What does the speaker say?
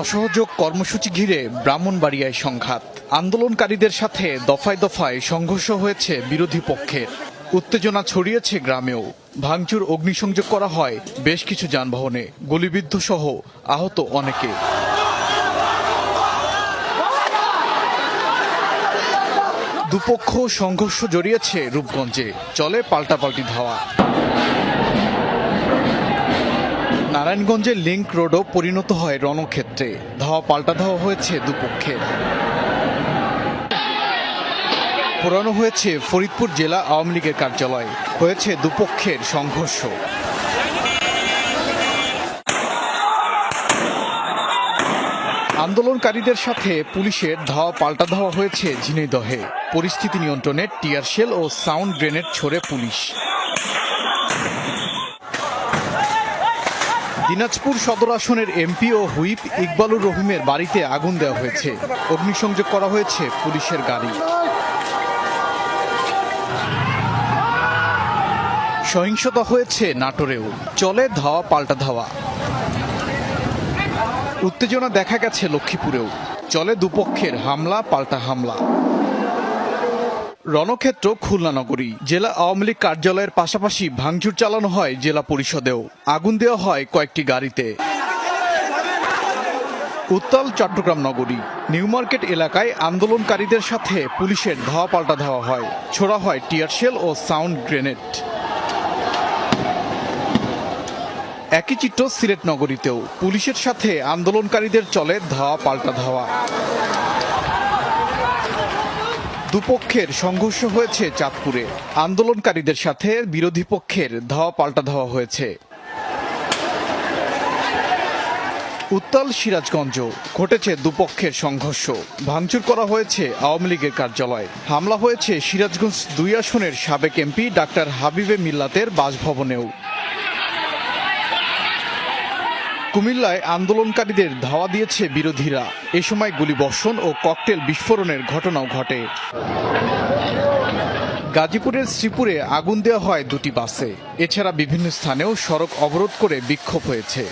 অসহযোগ কর্মসূচি ঘিরে ব্রাহ্মণবাড়িয়ায় সংঘাত। আন্দোলনকারীদের সাথে দফায় দফায় সংঘর্ষ হয়েছে বিরোধী পক্ষের। উত্তেজনা ছড়িয়েছে গ্রামেও। ভাঙচুর, অগ্নিসংযোগ করা হয় বেশ কিছু যানবাহনে। গুলিবিদ্ধ সহ আহত অনেকে। দুপক্ষ সংঘর্ষ জড়িয়েছে রূপগঞ্জে। চলে পাল্টাপাল্টি ধাওয়া। নারায়ণগঞ্জের লিংক রোডও পরিণত হয় রণক্ষেত্রে। ধাওয়া পাল্টা ধাওয়া হয়েছে দুপক্ষের। পোড়ানো হয়েছে ফরিদপুর জেলা আওয়ামী লীগের কার্যালয়। হয়েছে দুপক্ষের সংঘর্ষ। আন্দোলনকারীদের সাথে পুলিশের ধাওয়া পাল্টা ধাওয়া হয়েছে ঝিনাইদহে। পরিস্থিতি নিয়ন্ত্রণে টিয়ারশেল ও সাউন্ড গ্রেনেড ছোড়ে পুলিশ। দিনাজপুর সদর আসনের এমপি ও হুইপ ইকবালুর রহিমের বাড়িতে আগুন দেওয়া হয়েছে। অগ্নিসংযোগ করা হয়েছে পুলিশের গাড়ি। সহিংসতা হয়েছে নাটোরেও। চলে ধাওয়া, পাল্টা ধাওয়া। উত্তেজনা দেখা গেছে লক্ষ্মীপুরেও। চলে দুপক্ষের হামলা, পাল্টা হামলা। রণক্ষেত্র খুলনা নগরী। জেলা আওয়ামী লীগ কার্যালয়ের পাশাপাশি ভাঙচুর চালানো হয় জেলা পরিষদেও। আগুন দেওয়া হয় কয়েকটি গাড়িতে। উত্তাল চট্টগ্রাম নগরী। নিউ মার্কেট এলাকায় আন্দোলনকারীদের সাথে পুলিশের ধাওয়া পাল্টা ধাওয়া হয়। ছোড়া হয় টিয়ারশেল ও সাউন্ড গ্রেনেড। একই চিত্র সিলেট নগরীতেও। পুলিশের সাথে আন্দোলনকারীদের চলে ধাওয়া পাল্টা ধাওয়া দুপক্ষের সংঘর্ষ হয়েছে চাঁদপুরে। আন্দোলনকারীদের সাথে বিরোধী পক্ষের ধাওয়া পাল্টা ধাওয়া হয়েছে। উত্তাল সিরাজগঞ্জ, ঘটেছে দুপক্ষের সংঘর্ষ। ভাঙচুর করা হয়েছে আওয়ামী লীগের কার্যালয়। হামলা হয়েছে সিরাজগঞ্জ দুই আসনের সাবেক এমপি ডাক্তার হাবিবে মিল্লাতের বাসভবনেও। কুমিল্লায় আন্দোলনকারীদের ধাওয়া দিয়েছে বিরোধীরা। এ সময় গুলিবর্ষণ ও ককটেল বিস্ফোরণের ঘটনাও ঘটে। গাজীপুরের শ্রীপুরে আগুন দেওয়া হয় দুটি বাসে। এছাড়া বিভিন্ন স্থানেও সড়ক অবরোধ করে বিক্ষোভ হয়েছে।